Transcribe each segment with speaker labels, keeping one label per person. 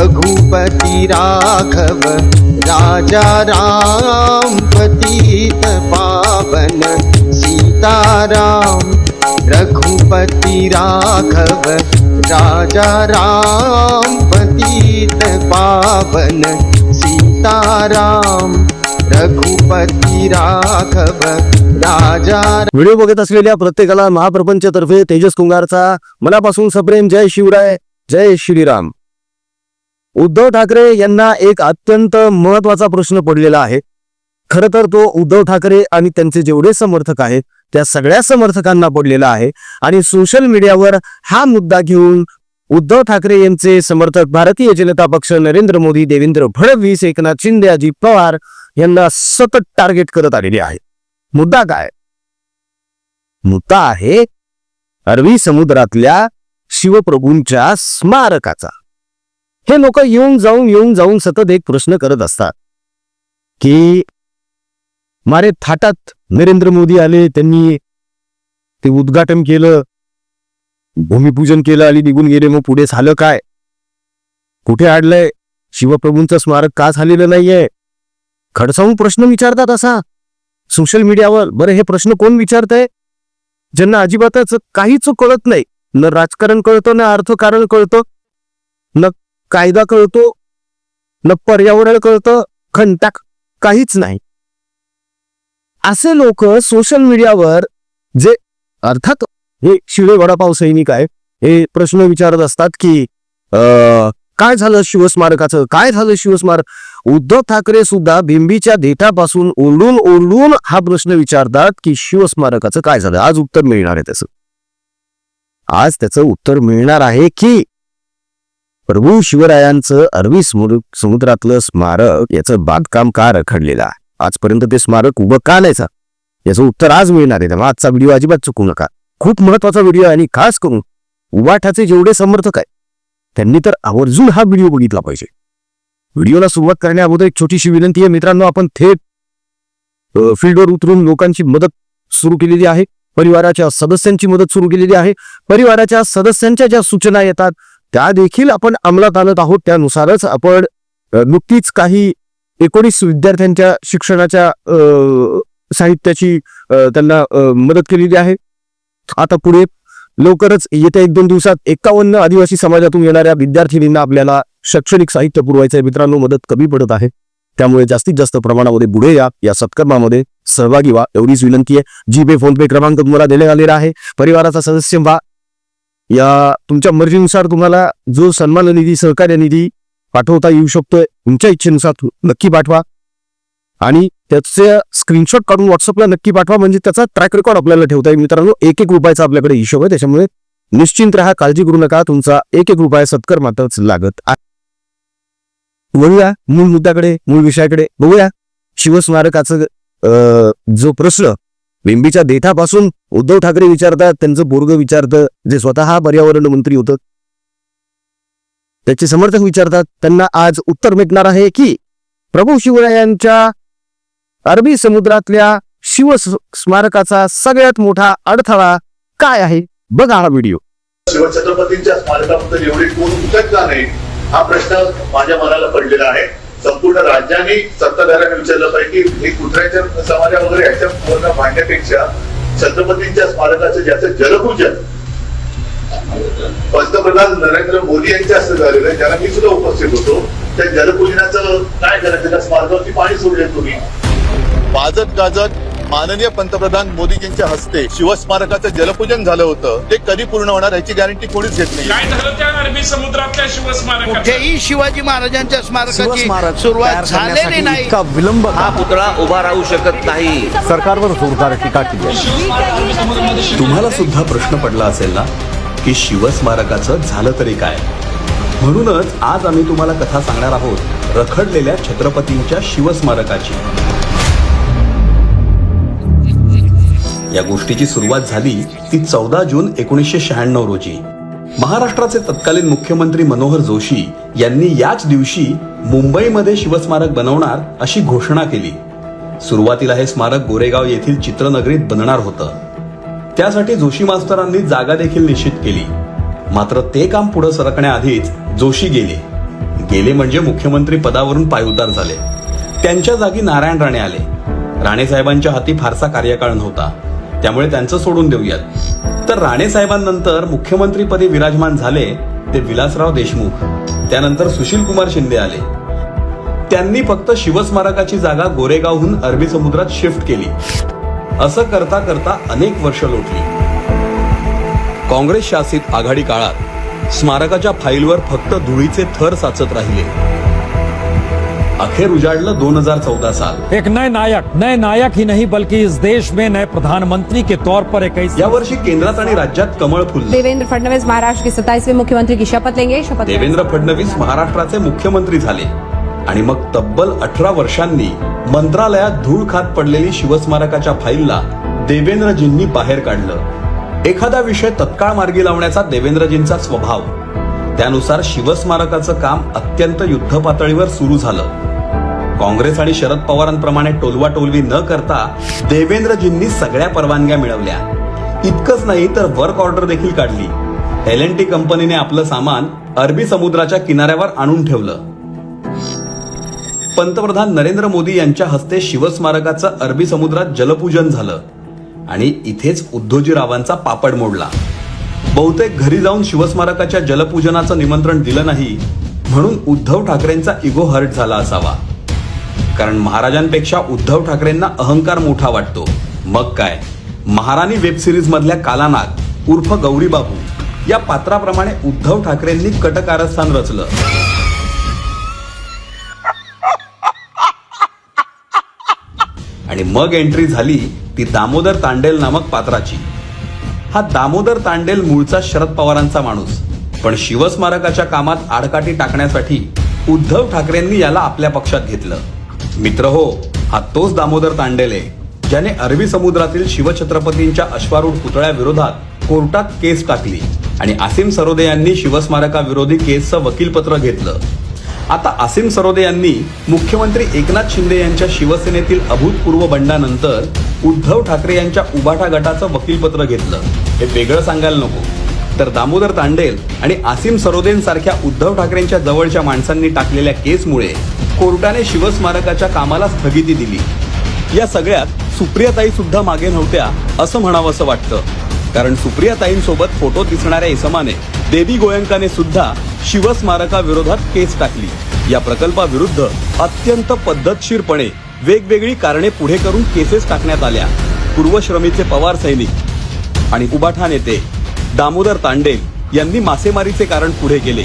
Speaker 1: रघुपती राघव राजा राम पतित पावन सीताराम रघुपति राघव राजा राम पतित पावन सीताराम रघुपती राघव राजा
Speaker 2: व्हिडिओ बघत असलेल्या प्रत्येकाला महाप्रपंचतर्फे तेजस कुंगारचा मनापासून सप्रेम जय शिवराय जय श्रीराम. उद्धव ठाकरे यांना एक अत्यंत महत्त्वाचा प्रश्न पडलेला आहे. खर तर तो उद्धव ठाकरे आणि त्यांचे जेवढे समर्थक आहेत त्या सगळ्या समर्थकांना पडलेला आहे. आणि सोशल मीडियावर हा मुद्दा घेऊन उद्धव ठाकरे यांचे समर्थक भारतीय जनता पक्ष नरेंद्र मोदी देवेंद्र फडणवीस एकनाथ शिंदे अजित पवार यांना सतत टार्गेट करत आलेले आहे मुद्दा काय? मुद्दा आहे अरबी समुद्रातल्या शिवप्रभूंच्या स्मारकाचा. हे लोक येऊन जाऊन येऊन जाऊन सतत एक प्रश्न करत असतात की मारे थाटात नरेंद्र मोदी आले त्यांनी ते उद्घाटन केलं भूमिपूजन केलं आणि निघून गेले मग पुढे झालं काय? कुठे आडलंय? शिवप्रभूंचं स्मारक का झालेलं नाहीये? खडसावून प्रश्न विचारतात असा. सोशल मीडियावर बरं हे प्रश्न कोण विचारतंय? ज्यांना अजिबातच काहीच कळत नाही. न राजकारण कळतं ना अर्थकारण कळतं न कायदा कळतो न पर्यावरण कळतं खंटाक काहीच नाही. असे लोक सोशल मीडियावर जे अर्थात हे शिळे वडापाव सैनिक आहे हे प्रश्न विचारत असतात की अं, काय झालं शिवस्मारकाचं? काय झालं शिवस्मारक? उद्धव ठाकरे सुद्धा बिंबीच्या देठापासून ओरडून ओरडून हा प्रश्न विचारतात की शिवस्मारकाचं काय झालं? आज उत्तर मिळणार आहे त्याचं. आज त्याचं उत्तर मिळणार आहे की प्रभू शिवरायांचं अरबी समुद्र समुद्रातलं स्मारक याचं बांधकाम का रखडलेलं आहे? आजपर्यंत ते स्मारक उभं का नाहीचा याचं उत्तर आज मिळणार आहे. त्यामुळे आजचा व्हिडिओ अजिबात चुकू नका. खूप महत्त्वाचा व्हिडिओ आहे आणि खास करून उबाठाचे जेवढे समर्थक आहे त्यांनी तर आवर्जून हा व्हिडिओ बघितला पाहिजे. व्हिडिओला सुरुवात करण्या अगोदर एक छोटीशी विनंती आहे. मित्रांनो आपण थेट फील्डवर उतरून लोकांची मदत सुरू केलेली आहे. परिवाराच्या सदस्यांची मदत सुरू केलेली आहे. परिवाराच्या सदस्यांच्या ज्या सूचना येतात त्या देखील आपण अंमलात आणत आहोत. त्यानुसारच आपण नुकतीच काही एकोणीस विद्यार्थ्यांच्या शिक्षणाच्या साहित्याची त्यांना मदत केलेली आहे. आता पुढे लवकरच येत्या एक दोन दिवसात एकावन्न आदिवासी समाजातून येणाऱ्या विद्यार्थिनींना आपल्याला शैक्षणिक साहित्य पुरवायचं आहे. मित्रांनो मदत कमी पडत आहे. त्यामुळे जास्तीत जास्त प्रमाणामध्ये पुढे या या सत्कर्मामध्ये सहभागी व्हा. एवढीच विनंती आहे. जीपे फोन पे क्रमांक तुम्हाला देण्यात आलेला आहे. परिवाराचा सदस्य व्हा. या तुमच्या मर्जीनुसार तुम्हाला जो सन्मान निधी सहकार्य निधी पाठवता येऊ शकतोय तुमच्या इच्छेनुसार नक्की पाठवा. आणि त्याचे स्क्रीनशॉट काढून व्हॉट्सअपला नक्की पाठवा म्हणजे त्याचा ट्रॅक रेकॉर्ड आपल्याला ठेवता येईल. मित्रांनो एक एक रुपयाचा आपल्याकडे हिशोब आहे त्याच्यामुळे निश्चिंत राहा काळजी करू नका तुमचा एक एक रुपया सत्कर मात्रच लागत आहे. वळूया मूळ मुद्द्याकडे मूळ विषयाकडे. बघूया शिवस्मारकाचं जो प्रश्न बिंबीच्या देठापासून उद्धव ठाकरे विचारतात त्यांचं बोर्ग विचारतं जे स्वतः पर्यावरण मंत्री होतं. त्याचे समर्थक विचारतात त्यांना आज उत्तर भेटणार आहे की प्रभू शिवरायांच्या अरबी समुद्रातल्या शिव स्मारकाचा सगळ्यात मोठा अडथळा काय आहे? बघा हा व्हिडिओ.
Speaker 3: शिवछत्रपतींच्या स्मारकाबद्दल एवढी कोण उचक नाही हा प्रश्न माझ्या मनाला पडलेला आहे. संपूर्ण राज्याने सत्ताधाऱ्यांनी विचारलं पाहिजे की हे कुत्र्याच्या समाजा वगैरे याच्या भांडण्यापेक्षा छत्रपतींच्या स्मारकाचं ज्याचं जलपूजन पंतप्रधान नरेंद्र मोदी यांच्या हस्ते झालेलं आहे ज्याला मी सुद्धा उपस्थित होतो त्या जलपूजनाचं काय करायचं त्या स्मारकावरती पाणी सोडले तुम्ही. वाजत गाजत माननीय पंतप्रधान मोदीजींच्या हस्ते शिवस्मारकाचं जलपूजन झालं होतं. ते कधी पूर्ण होणार याची गॅरंटी कोणीच घेत नाही.
Speaker 4: काय झालं त्या अरबी समुद्रातल्या शिवस्मारकाचं?
Speaker 5: कुठेही शिवाजी महाराजांच्या स्मारकाची
Speaker 6: शिवस्मारक
Speaker 5: सुरुवात झालेली
Speaker 6: करण्यासाठी
Speaker 5: नाही.
Speaker 6: इतका विलंब
Speaker 7: हा
Speaker 6: का?
Speaker 7: पुतळा उभा राहू शकत नाही.
Speaker 6: सरकारवर जोरदार टीका केली आहे.
Speaker 8: तुम्हाला सुद्धा प्रश्न पडला असेल ना की शिवस्मारकाचं झालं तरी काय? म्हणूनच आज आम्ही तुम्हाला कथा सांगणार आहोत. रखडलेल्या छत्रपतींच्या शिवस्मारकाची. या गोष्टीची सुरुवात झाली ती चौदा जून एकोणीसशे शहाण्णव रोजी. महाराष्ट्राचे तत्कालीन मुख्यमंत्री मनोहर जोशी यांनी याच दिवशी मुंबईमध्ये शिवस्मारक बनवणार अशी घोषणा केली. सुरुवातीला हे स्मारक गोरेगाव येथील चित्रनगरीत बनणार होतं. त्यासाठी जोशी मास्तरांनी जागा देखील निश्चित केली. मात्र ते काम पुढे सरकण्याआधीच जोशी गेले. गेले म्हणजे मुख्यमंत्री पदावरून पायउतार झाले. त्यांच्या जागी नारायण राणे आले. राणे साहेबांच्या हाती फारसा कार्यकाळ नव्हता. त्यामुळे त्यांचं सोडून देऊयात. तर राणे साहेबांनंतर मुख्यमंत्रीपदी विराजमान झाले ते विलासराव देशमुख. त्यानंतर सुशील कुमार शिंदे आले. त्यांनी फक्त शिवस्मारकाची जागा गोरेगावहून अरबी समुद्रात शिफ्ट केली. असं करता करता अनेक वर्ष लोटली. काँग्रेस शासित आघाडी काळात स्मारकाच्या फाईलवर फक्त धुळीचे थर साचत राहिले. अखेर उजाडलं दोन हजार चौदा साल.
Speaker 6: एक नए नायक नए नायक ही नहीं बल्कि इस देश में नए प्रधानमंत्री के तौर पर एक ऐसी
Speaker 8: यावर्षी केंद्रात आणि राज्यात कमळ फुलले.
Speaker 9: देवेंद्र फडणवीस महाराष्ट्र के सत्ताईसवें मुख्यमंत्री की शपथ लेंगे. शपथ
Speaker 8: देवेंद्र फडणवीस महाराष्ट्राचे मुख्यमंत्री झाले. आणि मग तब्बल अठरा वर्षांनी मंत्रालयात धूळ खात पडलेली शिवस्मारकाच्या फाईलला देवेंद्रजींनी बाहेर काढलं. एखादा विषय तत्काळ मार्गी लावण्याचा देवेंद्रजींचा स्वभाव. त्यानुसार शिवस्मारकाचं काम अत्यंत युद्ध पातळीवर सुरू झालं. काँग्रेस आणि शरद पवारांप्रमाणे टोलवा टोलवी न करता देवेंद्रजींनी सगळ्या परवानग्या मिळवल्या. इतकंच नाही तर वर्क ऑर्डर देखील काढली. एल एन टी कंपनीने आपलं सामान अरबी समुद्राच्या किनाऱ्यावर आणून ठेवलं. पंतप्रधान नरेंद्र मोदी यांच्या हस्ते शिवस्मारकाचं अरबी समुद्रात जलपूजन झालं आणि इथेच उद्धोजीरावांचा पापड मोडला. बहुतेक घरी जाऊन शिवस्मारकाच्या जलपूजनाचं निमंत्रण दिलं नाही म्हणून उद्धव ठाकरेंचा इगो हर्ट झाला असावा. कारण महाराजांपेक्षा उद्धव ठाकरेंना अहंकार मोठा वाटतो. मग काय? महाराणी वेब सिरीज मधल्या कालानाग उर्फ गौरीबाबू या पात्राप्रमाणे उद्धव ठाकरेंनी कटकारस्थान रचलं. आणि मग एंट्री झाली ती दामोदर तांडेल नामक पात्राची. हा दामोदर तांडेल मूळचा शरद पवारांचा माणूस. पण शिवस्मारकाच्या कामात आडकाठी टाकण्यासाठी उद्धव ठाकरेंनी याला आपल्या पक्षात घेतलं. मित्र हो हा तोच दामोदर तांडेल आहे ज्याने अरबी समुद्रातील शिवछत्रपतींच्या अश्वारूढ पुतळ्याविरोधात कोर्टात केस टाकली आणि आसिम सरोदे यांनी शिवस्मारकाविरोधी केसचं वकीलपत्र घेतलं. आता आसिम सरोदे यांनी मुख्यमंत्री एकनाथ शिंदे यांच्या शिवसेनेतील अभूतपूर्व बंडानंतर उद्धव ठाकरे यांच्या उबाठा गटाचं वकीलपत्र घेतलं. हे वेगळं सांगायला नको. तर दामोदर तांडेल आणि आसिम सरोदेंसारख्या उद्धव ठाकरेंच्या जवळच्या माणसांनी टाकलेल्या केसमुळे कोर्टाने शिवस्मारकाच्या कामाला स्थगिती दिली. या सगळ्यात सुप्रियाताई सुद्धा मागे नव्हत्या असं म्हणावं असं वाटतं. कारण सुप्रियाताईंसोबत फोटो दिसणाऱ्या इसमाने देवी गोयंकाने सुद्धा शिवस्मारकाविरोधात केस टाकली. या प्रकल्पाविरुद्ध अत्यंत पद्धतशीरपणे वेगवेगळी कारणे पुढे करून केसेस टाकण्यात आल्या. पूर्वश्रमीचे पवार सैनिक आणि उबाठा नेते दामोदर तांडेल यांनी मासेमारीचे कारण पुढे केले.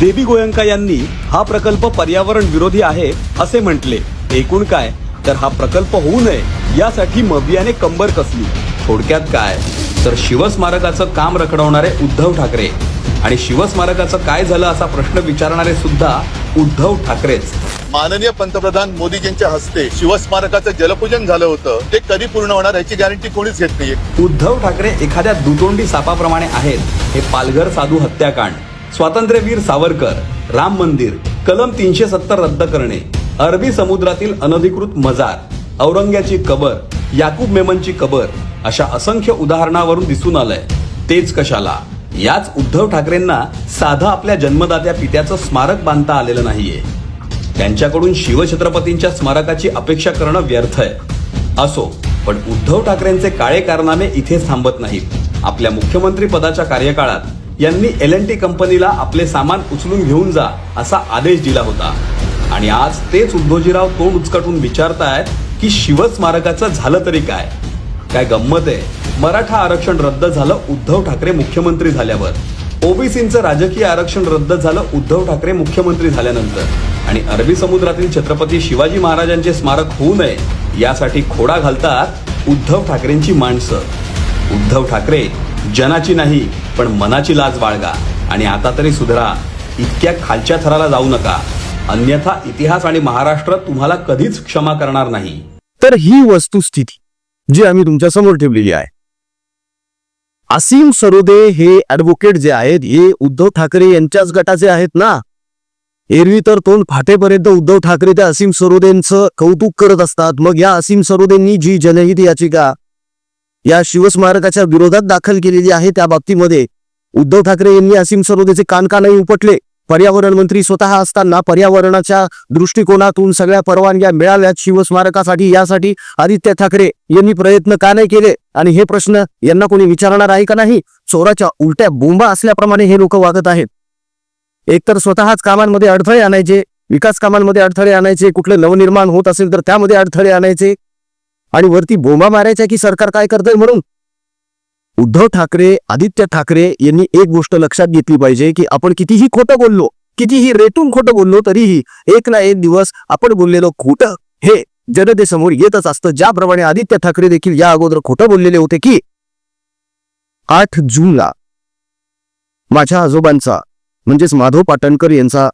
Speaker 8: देवी गोयंका यांनी हा प्रकल्प पर्यावरण विरोधी आहे असे म्हटले. एकूण काय? तर हा प्रकल्प होऊ नये यासाठी मवियाने कंबर कसली. थोडक्यात काय? तर शिवस्मारकाचं काम रखडवणारे उद्धव ठाकरे आणि शिवस्मारकाचं काय झालं असा प्रश्न विचारणारे सुद्धा उद्धव ठाकरेच.
Speaker 3: माननीय पंतप्रधान मोदीजींच्या हस्ते शिवस्मारकाचं जलपूजन झालं होतं. ते कधी पूर्ण होणार याची गॅरंटी कोणीच घेत नाहीये.
Speaker 8: उद्धव ठाकरे एखाद्या दुतोंडी सापाप्रमाणे आहेत. हे पालघर साधू हत्याकांड. स्वातंत्र्यवीर सावरकर राम मंदिर कलम तीनशे सत्तर रद्द करणे अरबी समुद्रातील अनधिकृत मजार औरंग्याची कबर याकूब मेमनची कबर अशा असंख्य उदाहरणावरून दिसून आलंय. तेच कशाला? याच उद्धव ठाकरेंना साधं आपल्या जन्मदात्या पित्याचं स्मारक बांधता आलेलं नाहीये. त्यांच्याकडून शिवछत्रपतींच्या स्मारकाची अपेक्षा करणं व्यर्थ आहे. असो पण उद्धव ठाकरेंचे काळे कारनामे इथेच थांबत नाहीत. आपल्या मुख्यमंत्री पदाच्या कार्यकाळात यांनी एल एन टी कंपनीला आपले सामान उचलून घेऊन जा असा आदेश दिला होता. आणि आज तेच उद्धवजीराव तोंड उचकटून विचारतायत की शिवस्मारकाचं झालं तरी काय? काय गंमत आहे? मराठा आरक्षण रद्द झालं उद्धव ठाकरे मुख्यमंत्री झाल्यावर. ओबीसींचं राजकीय आरक्षण रद्द झालं उद्धव ठाकरे मुख्यमंत्री झाल्यानंतर. आणि अरबी समुद्रातील छत्रपती शिवाजी महाराजांचे स्मारक होऊ नये यासाठी खोडा घालतात उद्धव ठाकरेंची माणसं. उद्धव ठाकरे जनाची नाही पण मनाची लाज बाळगा. आणि आता तरी सुधरा इतक्या खालच्या थराला जाऊ नका. अन्यथा इतिहास आणि महाराष्ट्र तुम्हाला कधीच क्षमा करणार नाही.
Speaker 2: तर ही वस्तुस्थिती जी आम्ही तुमच्यासमोर ठेवलेली आहे. असीम सरोदे हे ऍडव्होकेट जे आहेत हे उद्धव ठाकरे यांच्याच गटाचे आहेत ना? एरवी तर तोंड फाटेपर्यंत उद्धव ठाकरे त्या असीम सरोदेंचं कौतुक करत असतात. मग या असीम सरोदेंनी जी जनहित याचिका या शिवस्मारकाच्या विरोधात दाखल केलेली आहे त्या बाबतीमध्ये उद्धव ठाकरे यांनी असीम सरोदेचे कान का नाही उपटले. पर्यावरण मंत्री स्वतः असताना पर्यावरणाच्या दृष्टिकोनातून सगळ्या परवानग्या मिळाव्यात शिवस्मारकासाठी. यासाठी आदित्य ठाकरे यांनी प्रयत्न का नाही केले? आणि हे प्रश्न यांना कोणी विचारणार आहे का नाही? चोराच्या उलट्या बोंबा असल्याप्रमाणे हे लोक वागत आहेत. एकतर स्वतःच कामांमध्ये अडथळे आणायचे विकास कामांमध्ये अडथळे आणायचे कुठले नवनिर्माण होत असेल तर त्यामध्ये अडथळे आणायचे. आणि वरती बोंबा मारायच्या की सरकार काय करतंय म्हणून? उद्धव ठाकरे आदित्य ठाकरे यांनी एक गोष्ट लक्षात घेतली पाहिजे की आपण कितीही खोटं बोललो कितीही रेटून खोटं बोललो तरीही एक ना एक दिवस आपण बोललेलो खोटं हे जनतेसमोर येतच असतं. ज्याप्रमाणे आदित्य ठाकरे देखील या अगोदर खोटं बोललेले होते की आठ जूनला माझ्या आजोबांचा म्हणजेच माधव पाटणकर यांचा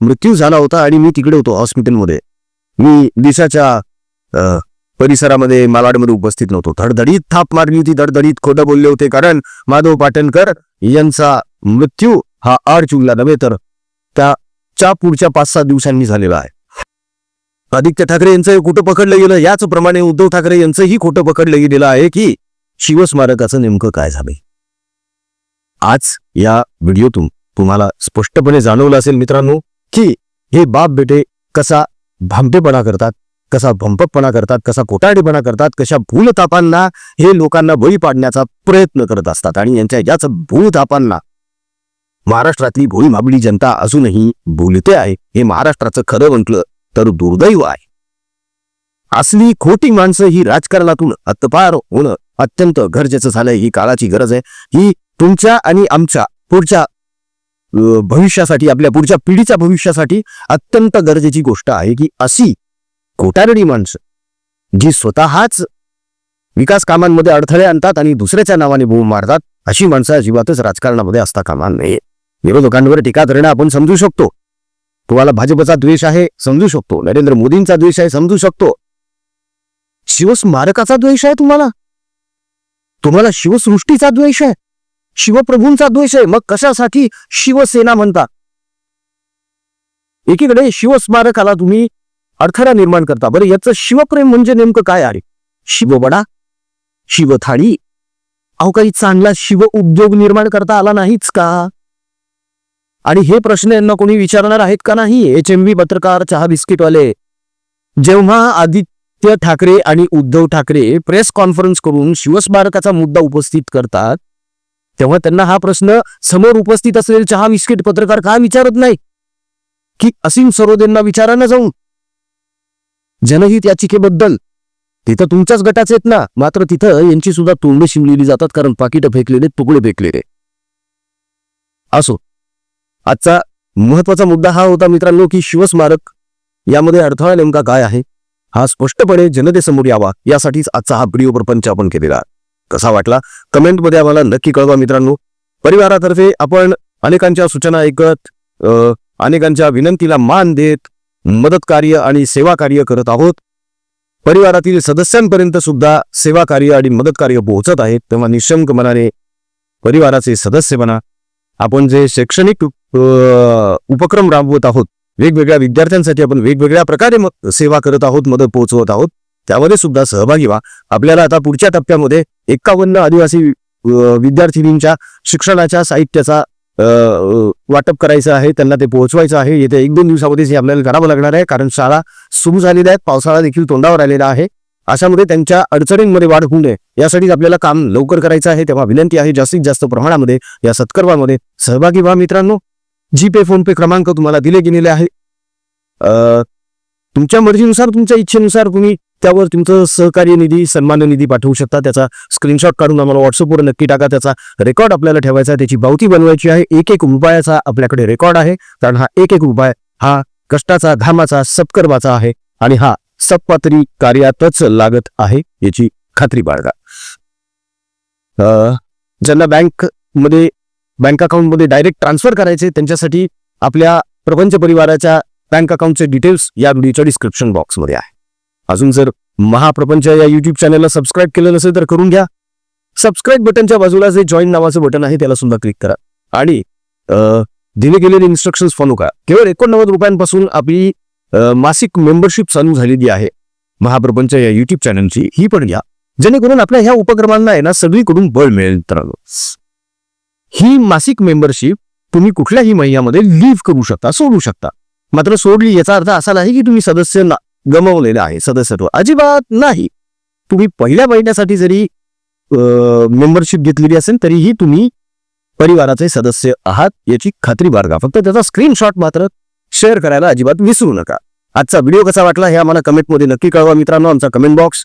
Speaker 2: मृत्यू झाला होता आणि मी तिकडे होतो हॉस्पिटलमध्ये. मी दिशाच्या परिसरामध्ये मालाडमध्ये उपस्थित नव्हतो. धडधडीत थाप मारली होती. धडधडीत खोटं बोलले होते कारण माधव पाटणकर यांचा मृत्यू हा आड जूनला नव्हे तर त्याच्या पुढच्या पाच सात दिवसांनी झालेला आहे. आदित्य ठाकरे यांचं खोटं पकडलं गेलं. याच प्रमाणे उद्धव ठाकरे यांचंही खोटं पकडलं गेलेलं आहे की शिवस्मारकाचं नेमकं काय झालंय? आज या व्हिडिओतून तुम्हाला स्पष्टपणे जाणवलं असेल मित्रांनो की हे बाप बेटे कसा भांबेपणा करतात कसा भंपकपणा करतात कसा कोटाडीपणा करतात कशा भूलतापांना हे लोकांना बळी पाडण्याचा प्रयत्न करत असतात. आणि यांच्या याच भूलतापांना महाराष्ट्रातली भोळी माबळी जनता अजूनही भूलते आहे. हे महाराष्ट्राचं खरं म्हटलं तर दुर्दैव आहे. असली खोटी माणसं ही राजकारणातून अतपार होणं अत्यंत गरजेचं झालंय. ही काळाची गरज आहे. ही तुमच्या आणि आमच्या पुढच्या भविष्यासाठी आपल्या पुढच्या पिढीच्या भविष्यासाठी अत्यंत गरजेची गोष्ट आहे की अशी कोटारडी माणसं जी स्वतःच विकास कामांमध्ये अडथळे आणतात आणि दुसऱ्याच्या नावाने बोंब मारतात अशी माणसं अजिबातच राजकारणामध्ये असता कामा नये. विरोधकांवर टीका करणं आपण समजू शकतो. तुम्हाला भाजपचा द्वेष आहे समजू शकतो. नरेंद्र मोदींचा द्वेष आहे समजू शकतो. शिवस्मारकाचा द्वेष आहे तुम्हाला? तुम्हाला शिवसृष्टीचा द्वेष आहे? शिवप्रभूंचा द्वेष आहे? मग कशासाठी शिवसेना म्हणता? एकीकडे शिवस्मारकाला तुम्ही अडथळा निर्माण करता. बरं याचं शिवप्रेम म्हणजे नेमकं काय आहे? शिवबडा? शिवथाळी? अहो काही चांगला शिव उद्योग निर्माण करता आला नाहीच का? आणि हे प्रश्न यांना कोणी विचारणार आहेत का नाही? एच एम बी पत्रकार चहा बिस्किटवाले. जेव्हा आदित्य ठाकरे आणि उद्धव ठाकरे प्रेस कॉन्फरन्स करून शिवस्मारकाचा मुद्दा उपस्थित करतात तेव्हा त्यांना हा प्रश्न समोर उपस्थित असलेले चहा बिस्किट पत्रकार का विचारत नाही? की असीम सरोदेंना विचारांना जाऊन? जनहित याचिकेबद्दल. तिथं तुमच्याच गटाचे आहेत ना. मात्र तिथं यांची सुद्धा तोंडे शिमलेली जातात कारण पाकिटं फेकलेले तुकडे फेकलेले. असो. आजचा महत्त्वाचा मुद्दा हा होता मित्रांनो की शिवस्मारक यामध्ये अडथळा नेमका काय आहे? हा स्पष्टपणे जनतेसमोर यावा. यासाठीच आजचा हा व्हिडिओ प्रपंच आपण केलेला. कसा वाटला? कमेंटमध्ये आम्हाला नक्की कळवा मित्रांनो. परिवारातर्फे आपण अनेकांच्या सूचना ऐकत अनेकांच्या विनंतीला मान देत मदत कार्य आणि सेवा कार्य करत आहोत. परिवारातील सदस्यांपर्यंत सुद्धा सेवा कार्य आणि मदत कार्य पोहोचत आहेत तेव्हा निशंक मनाने परिवाराचे सदस्य बना. आपण जे शैक्षणिक उपक्रम राबवत आहोत वेगवेगळ्या विद्यार्थ्यांसाठी आपण वेगवेगळ्या प्रकारे म- सेवा करत आहोत मदत पोहोचवत आहोत. त्यामध्ये सुद्धा सहभागी व्हा. आपल्याला आता पुढच्या टप्प्यामध्ये एकावन्न आदिवासी विद्यार्थिनींच्या शिक्षणाच्या साहित्याचा वाटप करायचं आहे त्यांना ते पोहोचवायचं आहे. येत्या एक दोन दिवसामध्ये हे आपल्याला करावं लागणार आहे कारण शाळा सुरू झालेल्या आहेत पावसाळा देखील तोंडावर आलेला आहे. अशामध्ये त्यांच्या अडचणींमध्ये वाढ होऊ नये यासाठीच आपल्याला काम लवकर करायचं आहे तेव्हा विनंती आहे जास्तीत जास्त प्रमाणामध्ये या सत्कर्मामध्ये सहभागी व्हा मित्रांनो. जी पे फोन पे क्रमांक तुम्हाला दिले गेलेले आहे. अ, तुमच्या मर्जीनुसार तुमच्या इच्छेनुसार तुम्ही त्यावर तुमचं सहकार्य निधी सन्मान निधी पाठवू शकता. त्याचा स्क्रीनशॉट काढून आम्हाला व्हॉट्सअपवर नक्की टाका. त्याचा रेकॉर्ड आपल्याला ठेवायचा आहे. त्याची पावती बनवायची आहे. एक एक रुपयाचा आपल्याकडे रेकॉर्ड आहे. कारण हा एक एक उपाय हा कष्टाचा घामाचा सत्कर्माचा आहे आणि हा सत्पात्री कार्यातच लागत आहे याची खात्री बाळगा. ज्यांना बँकमध्ये बँक अकाउंटमध्ये डायरेक्ट ट्रान्सफर करायचे त्यांच्यासाठी आपल्या प्रपंच परिवाराच्या बँक अकाउंटचे डिटेल्स या व्हिडिओच्या डिस्क्रिप्शन बॉक्समध्ये आहे. अजून जर महाप्रपंच या युट्यूब चॅनलला सबस्क्राईब केलं नसेल तर करून घ्या. सबस्क्राईब बटनच्या बाजूला जे जॉईन नावाचं बटन आहे त्याला सुद्धा क्लिक करा. आणि दिले गेलेले इन्स्ट्रक्शन्स फॉलो करा. केवळ एकोणनव्वद रुपयांपासून आपली मासिक मेंबरशिप चालू झालेली आहे महाप्रपंच या युट्यूब चॅनलची ही पण घ्या. जेणेकरून आपल्या ह्या उपक्रमांना आहे ना सगळीकडून बळ मिळेल मित्रांनो. ही मासिक मेंबरशिप तुम्ही कुठल्याही महिन्यामध्ये लीव्ह करू शकता सोडू शकता. मात्र सोडली याचा अर्थ असा नाही की तुम्ही सदस्य ना- गमवलेलं आहे सदस्यत्व. अजिबात नाही. तुम्ही पहिल्या महिन्यासाठी जरी मेंबरशिप घेतलेली असेल तरीही तुम्ही परिवाराचे सदस्य आहात याची खात्री बाळगा. फक्त त्याचा स्क्रीनशॉट मात्र शेअर करायला अजिबात विसरू नका. आजचा व्हिडिओ कसा वाटला हे आम्हाला कमेंटमध्ये नक्की कळवा मित्रांनो. आमचा कमेंट बॉक्स